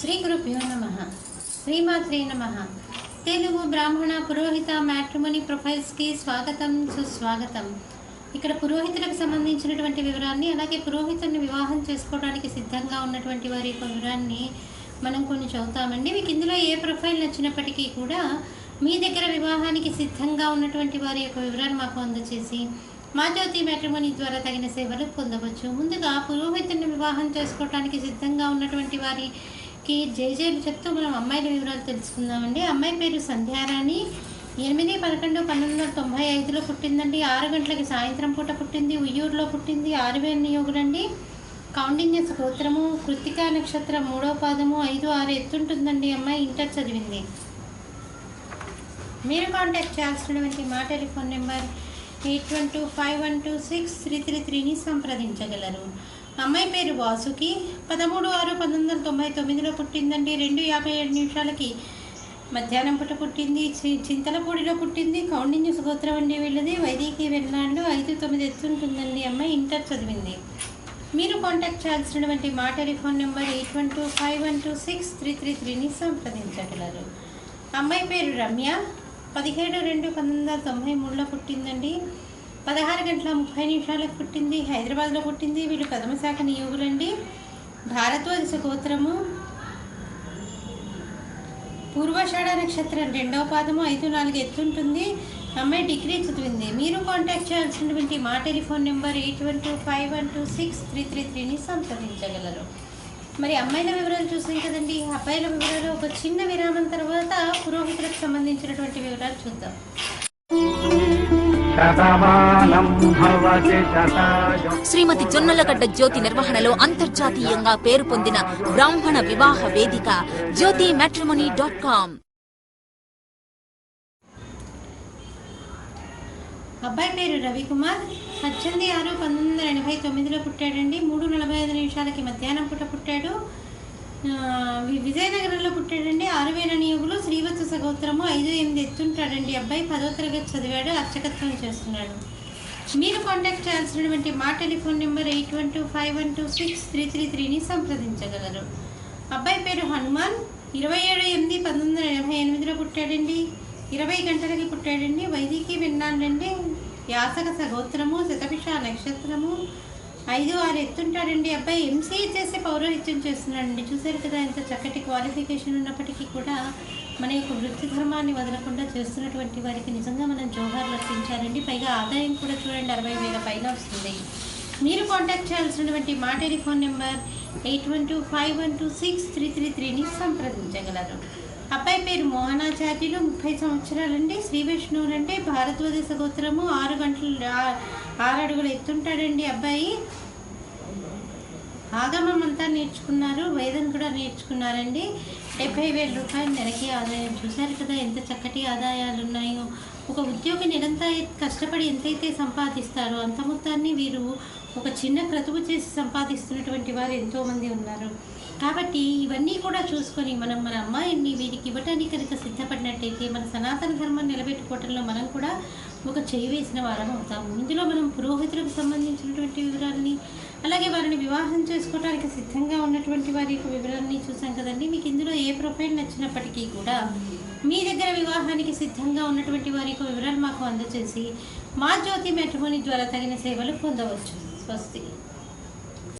శ్రీ గురుభ్యో నమ. శ్రీమాత్రే నమ. తెలుగు బ్రాహ్మణ పురోహిత మ్యాట్రిమోని ప్రొఫైల్స్కి స్వాగతం సుస్వాగతం. ఇక్కడ పురోహితులకు సంబంధించినటువంటి వివరాన్ని అలాగే పురోహితుడిని వివాహం చేసుకోవడానికి సిద్ధంగా ఉన్నటువంటి వారి యొక్క వివరాన్ని మనం కొన్ని చదువుతామండి. మీకు ఇందులో ఏ ప్రొఫైల్ నచ్చినప్పటికీ కూడా మీ దగ్గర వివాహానికి సిద్ధంగా ఉన్నటువంటి వారి యొక్క వివరాన్ని మాకు అందచేసి మా జ్యోతి మ్యాట్రిమోని ద్వారా తగిన సేవలు పొందవచ్చు. ముందుగా పురోహితుడిని వివాహం చేసుకోవడానికి సిద్ధంగా ఉన్నటువంటి వారి వారికి జేజేలు చెప్తూ మనం అమ్మాయిల వివరాలు తెలుసుకుందామండి. అమ్మాయి పేరు సంధ్యారాణి. ఎనిమిది పదకొండు పంతొమ్మిది వందల తొంభై ఐదులో పుట్టిందండి. ఆరు గంటలకి సాయంత్రం పూట పుట్టింది. ఉయ్యూరులో పుట్టింది. ఆరు నియోగుడండి కౌండిన్య స్తోత్రము కృతికా నక్షత్రం మూడో పాదము ఐదు ఆరు ఎత్తుంటుందండి. అమ్మాయి ఇంటర్ చదివింది. మీరు కాంటాక్ట్ చేయాల్సినటువంటి మా telephone number eight one two five one two six three three త్రీని సంప్రదించగలరు. అమ్మాయి పేరు వాసుకి. పదమూడు ఆరు పంతొమ్మిది వందల తొంభై తొమ్మిదిలో పుట్టిందండి. రెండు యాభై ఏడు నిమిషాలకి మధ్యాహ్నం పూట పుట్టింది. చి- చింతలపూడిలో పుట్టింది. కౌండిన్య సుగోత్రం అండి వీళ్ళది. వైదికి వెళ్ళాళ్ళు ఐదు తొమ్మిది ఎత్తుంటుందండి అమ్మాయి ఇంటర్ చదివింది. మీరు కాంటాక్ట్ చేయాల్సినటువంటి మా telephone number eight one two five one two six three three త్రీని సంప్రదించగలరు. అమ్మాయి పేరు రమ్య. పదిహేడు రెండు పంతొమ్మిది వందల తొంభై మూడులో పుట్టిందండి. పదహారు గంటల ముప్పై నిమిషాలకు పుట్టింది హైదరాబాద్లో పుట్టింది. వీళ్ళు కదమ శాఖ నియోగులండి. భారద్వాజ గోత్రము పూర్వాషాఢ నక్షత్రం రెండవ పాదము ఐదు నాలుగు ఎత్తుంటుంది అమ్మాయి డిగ్రీ చదివింది. మీరు కాంటాక్ట్ చేయాల్సినటువంటి మా telephone number eight one two five one two six three three త్రీని సంప్రదించగలరు. మరి అమ్మాయిల వివరాలు చూసాం కదండి. అబ్బాయిల వివరాలు ఒక చిన్న విరామం తర్వాత పురోహితులకు సంబంధించినటువంటి వివరాలు చూద్దాం. శ్రీమతి జొన్నలగడ్డ జ్యోతి నిర్వహణలో అంతర్జాతీయంగా పేరు పొందిన బ్రాహ్మణ వివాహ వేదిక జ్యోతి మ్యాట్రిమోనీ డాట్ కామ్ అబ్బాయి పేరు రవికుమార్. పద్దెనిమిది ఆరు పంతొమ్మిది వందల ఎనభై తొమ్మిదిలో పుట్టాడండి. మూడు నలభై ఐదు నిమిషాలకి మధ్యాహ్నం పూట పుట్టాడు. విజయనగరంలో పుట్టాడండి. ఆరువేల నియోగులు శ్రీవత్స సగోత్రము ఐదు ఎనిమిది ఎత్తుంటాడండి అబ్బాయి. పదో తరగతి చదివాడు అర్చకత్వం చేస్తున్నాడు. మీరు కాంటాక్ట్ చేయాల్సినటువంటి మా telephone number eight one two five one two six three three త్రీని సంప్రదించగలరు. అబ్బాయి పేరు హనుమాన్. ఇరవై ఏడు ఎనిమిది పంతొమ్మిది వందల ఎనభై ఎనిమిదిలో పుట్టాడండి. ఇరవై గంటలకి పుట్టాడండి. వైదికి విన్నాడండి యాసక సగోత్రము శతభిష నక్షత్రము ఐదు ఆరు ఎత్తుంటాడండి అబ్బాయి ఎంసీఏ చేసే పౌరోహిత్యం చేస్తున్నాడండి. చూశారు కదా ఎంత చక్కటి క్వాలిఫికేషన్ ఉన్నప్పటికీ కూడా మన యొక్క వృత్తి ధర్మాన్ని వదలకుండా చేస్తున్నటువంటి వారికి నిజంగా మనం జోహార్లు అర్పించాలండి. పైగా ఆదాయం కూడా చూడండి అరవై వేల పైన వస్తుంది. మీరు కాంటాక్ట్ చేయాల్సినటువంటి మా telephone number eight one two five one two six three three త్రీని సంప్రదించగలరు. అబ్బాయి పేరు మోహనాచార్యులు ముప్పై సంవత్సరాలండి. శ్రీ విష్ణువులు అంటే భారతదేశ గోత్రము ఆరు గంటలు ఆరు అడుగులు ఎత్తుంటాడండి అబ్బాయి. ఆగమం అంతా నేర్చుకున్నారు. వేదం కూడా నేర్చుకున్నారండి. డెబ్బై వేల రూపాయలు నెలకి ఆదాయం. చూశారు కదా ఎంత చక్కటి ఆదాయాలు ఉన్నాయో. ఒక ఉద్యోగి నిరంతర కష్టపడి ఎంతైతే సంపాదిస్తారో అంత మొత్తాన్ని వీరు ఒక చిన్న క్రతువు చేసి సంపాదిస్తున్నటువంటి వారు ఎంతోమంది ఉన్నారు. కాబట్టి ఇవన్నీ కూడా చూసుకొని మనం మన అమ్మాయిని వీరికి ఇవ్వటానికి కనుక సిద్ధపడినట్టయితే మన సనాతన ధర్మం నిలబెట్టుకోవటంలో మనం కూడా ఒక చేయి వేసిన వారం అవుతాము. ఇందులో మనం పురోహితులకు సంబంధించినటువంటి వివరాలని అలాగే వారిని వివాహం చేసుకోవడానికి సిద్ధంగా ఉన్నటువంటి వారి యొక్క వివరాలని చూసాం కదండి. మీకు ఇందులో ఏ ప్రొఫైల్ నచ్చినప్పటికీ కూడా మీ దగ్గర వివాహానికి సిద్ధంగా ఉన్నటువంటి వారి యొక్క వివరాలు మాకు అందజేసి మా జ్యోతి మెట్రోని ద్వారా తగిన సేవలు పొందవచ్చు. first thing.